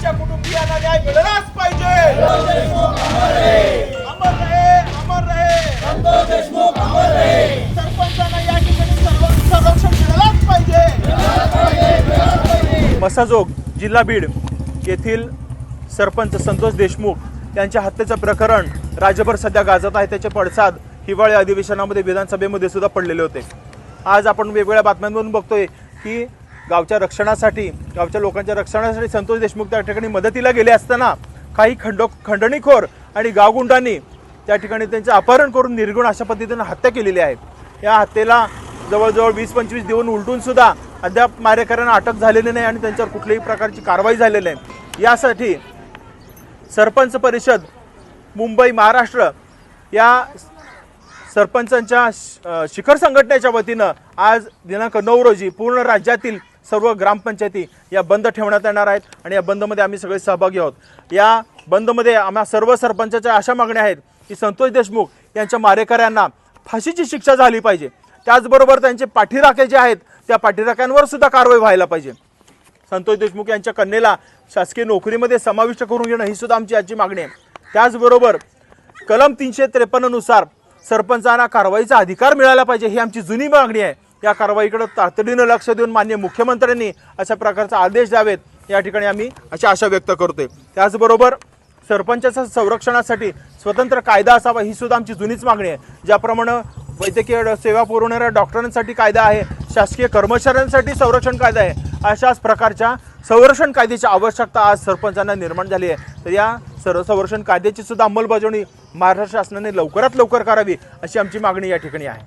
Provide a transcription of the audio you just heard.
त्याच्या कुटुंबियांना न्याय मिळालाच पाहिजे. अमर रहे अमर रहे. सरपंचांना या ठिकाणी संरक्षण पाहिजे. मसाजोग जिल्हा बीड येथील सरपंच संतोष देशमुख यांच्या हत्येचं प्रकरण राज्यभर सध्या गाजत आहे. त्याचे पडसाद हिवाळी अधिवेशनामध्ये विधानसभेमध्ये सुद्धा पडलेले होते. आज आपण वेगवेगळ्या बातम्यांमधून बघतोय की गावच्या रक्षणासाठी गावच्या लोकांच्या रक्षणासाठी संतोष देशमुख त्या ठिकाणी मदतीला गेले असताना काही खंड खंडणीखोर आणि गावगुंडांनी त्या ठिकाणी त्यांचं अपहरण करून निर्गुण अशा पद्धतीनं हत्या केलेली आहे. या हत्येला जवळजवळ वीस पंचवीस दिवस उलटून सुद्धा अद्याप मारेकऱ्यांना अटक झालेली नाही आणि त्यांच्यावर कुठल्याही प्रकारची कारवाई झालेली नाही. यासाठी सरपंच परिषद मुंबई महाराष्ट्र या सरपंचांच्या श- शिखर संघटनेच्या वतीनं आज दिनांक नऊ रोजी पूर्ण राज्यातील सर्व ग्रामपंचायती या बंद ठेवण्यात येणार आहेत आणि या बंदमध्ये आम्ही सगळे सहभागी आहोत. या बंदमध्ये आम्हा सर्व सरपंचाच्या अशा मागण्या आहेत की संतोष देशमुख यांच्या मारेकऱ्यांना फाशीची शिक्षा झाली पाहिजे. त्याचबरोबर त्यांचे पाठीराखे जे आहेत त्या पाठीराख्यांवर सुद्धा कारवाई व्हायला पाहिजे. संतोष देशमुख यांच्या कन्येला शासकीय नोकरीमध्ये समाविष्ट करून घेणं ही सुद्धा आमची याची मागणी आहे. त्याचबरोबर कलम तीनशे त्रेपन्ननुसार सरपंचांना कारवाईचा अधिकार मिळाला पाहिजे ही आमची जुनी मागणी आहे. या कारवाईकडे तातडीनं लक्ष देऊन मान्य मुख्यमंत्र्यांनी अशा प्रकारचा आदेश द्यावेत. या ठिकाणी आम्ही अशी आशा व्यक्त करतोय. त्याचबरोबर सरपंचाच्या संरक्षणासाठी स्वतंत्र कायदा असावा ही सुद्धा आमची जुनीच मागणी आहे. ज्याप्रमाणे वैद्यकीय सेवा पुरवणाऱ्या डॉक्टरांसाठी कायदा आहे शासकीय कर्मचाऱ्यांसाठी संरक्षण कायदा आहे अशाच प्रकारच्या संरक्षण कायद्याची आवश्यकता आज सरपंचांना निर्माण झाली आहे. तर या सर्व संरक्षण कायद्याची सुद्धा अंमलबजावणी महाराष्ट्र शासनाने लवकरात लवकर करावी अशी आमची मागणी या ठिकाणी आहे.